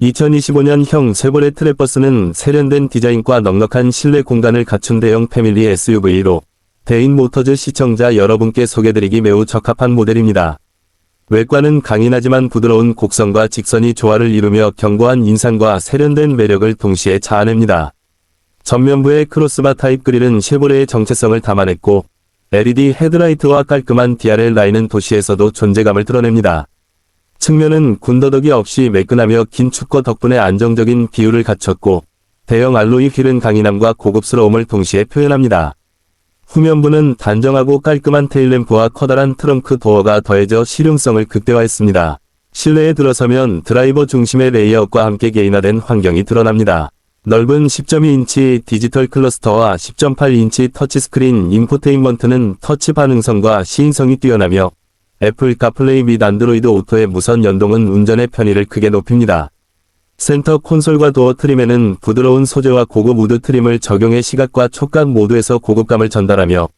2025년형 쉐보레 트랩버스는 세련된 디자인과 넉넉한 실내 공간을 갖춘 대형 패밀리 SUV로 대인 모터즈 시청자 여러분께 소개드리기 매우 적합한 모델입니다. 외관은 강인하지만 부드러운 곡선과 직선이 조화를 이루며 견고한 인상과 세련된 매력을 동시에 자아냅니다. 전면부의 크로스바 타입 그릴은 쉐보레의 정체성을 담아냈고 LED 헤드라이트와 깔끔한 DRL 라인은 도시에서도 존재감을 드러냅니다. 측면은 군더더기 없이 매끈하며 긴 축거 덕분에 안정적인 비율을 갖췄고 대형 알로이 휠은 강인함과 고급스러움을 동시에 표현합니다. 후면부는 단정하고 깔끔한 테일램프와 커다란 트렁크 도어가 더해져 실용성을 극대화했습니다. 실내에 들어서면 드라이버 중심의 레이아웃과 함께 개인화된 환경이 드러납니다. 넓은 10.2인치 디지털 클러스터와 10.8인치 터치스크린 인포테인먼트는 터치 반응성과 시인성이 뛰어나며 애플 카플레이 및 안드로이드 오토의 무선 연동은 운전의 편의를 크게 높입니다. 센터 콘솔과 도어 트림에는 부드러운 소재와 고급 우드 트림을 적용해 시각과 촉각 모두에서 고급감을 전달하며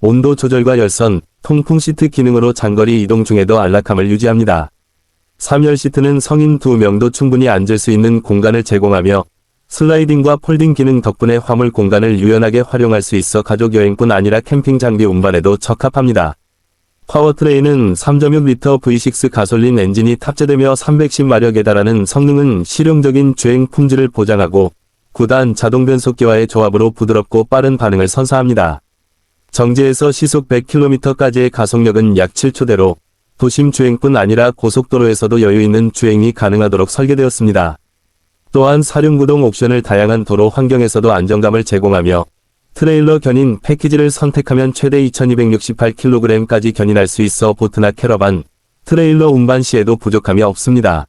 온도 조절과 열선, 통풍 시트 기능으로 장거리 이동 중에도 안락함을 유지합니다. 3열 시트는 성인 2명도 충분히 앉을 수 있는 공간을 제공하며 슬라이딩과 폴딩 기능 덕분에 화물 공간을 유연하게 활용할 수 있어 가족 여행뿐 아니라 캠핑 장비 운반에도 적합합니다. 파워트레인은 3.6L V6 가솔린 엔진이 탑재되며 310마력에 달하는 성능은 실용적인 주행 품질을 보장하고 9단 자동 변속기와의 조합으로 부드럽고 빠른 반응을 선사합니다. 정지에서 시속 100km까지의 가속력은 약 7초대로 도심 주행뿐 아니라 고속도로에서도 여유 있는 주행이 가능하도록 설계되었습니다. 또한 사륜구동 옵션을 다양한 도로 환경에서도 안정감을 제공하며 트레일러 견인 패키지를 선택하면 최대 2268kg까지 견인할 수 있어 보트나 캐러반, 트레일러 운반 시에도 부족함이 없습니다.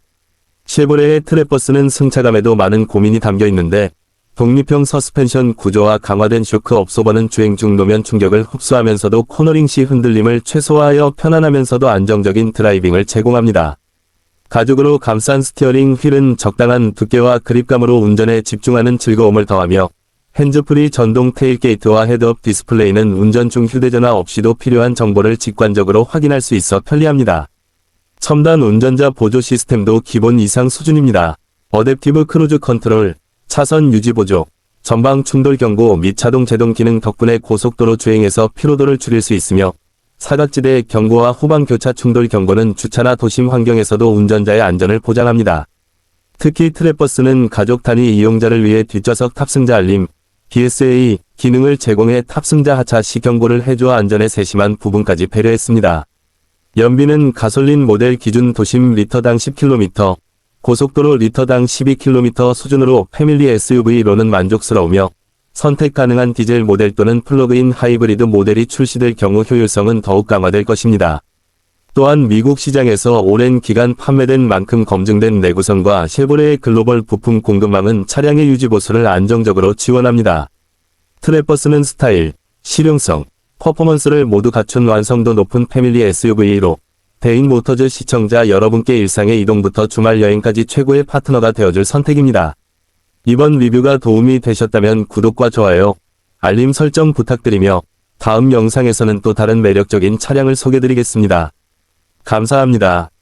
쉐보레의 트랩버스는 승차감에도 많은 고민이 담겨 있는데 독립형 서스펜션 구조와 강화된 쇼크 업소버는 주행 중 노면 충격을 흡수하면서도 코너링 시 흔들림을 최소화하여 편안하면서도 안정적인 드라이빙을 제공합니다. 가죽으로 감싼 스티어링 휠은 적당한 두께와 그립감으로 운전에 집중하는 즐거움을 더하며 핸즈프리 전동 테일 게이트와 헤드업 디스플레이는 운전 중 휴대전화 없이도 필요한 정보를 직관적으로 확인할 수 있어 편리합니다. 첨단 운전자 보조 시스템도 기본 이상 수준입니다. 어댑티브 크루즈 컨트롤, 차선 유지 보조, 전방 충돌 경고 및 자동 제동 기능 덕분에 고속도로 주행에서 피로도를 줄일 수 있으며 사각지대 경고와 후방 교차 충돌 경고는 주차나 도심 환경에서도 운전자의 안전을 보장합니다. 특히 트랩버스는 가족 단위 이용자를 위해 뒷좌석 탑승자 알림, BSA 기능을 제공해 탑승자 하차 시 경고를 해주어 안전에 세심한 부분까지 배려했습니다. 연비는 가솔린 모델 기준 도심 리터당 10km, 고속도로 리터당 12km 수준으로 패밀리 SUV로는 만족스러우며 선택 가능한 디젤 모델 또는 플러그인 하이브리드 모델이 출시될 경우 효율성은 더욱 강화될 것입니다. 또한 미국 시장에서 오랜 기간 판매된 만큼 검증된 내구성과 쉐보레의 글로벌 부품 공급망은 차량의 유지 보수를 안정적으로 지원합니다. 트랩버스는 스타일, 실용성, 퍼포먼스를 모두 갖춘 완성도 높은 패밀리 SUV로 대인 모터즈 시청자 여러분께 일상의 이동부터 주말 여행까지 최고의 파트너가 되어줄 선택입니다. 이번 리뷰가 도움이 되셨다면 구독과 좋아요, 알림 설정 부탁드리며 다음 영상에서는 또 다른 매력적인 차량을 소개드리겠습니다. 감사합니다.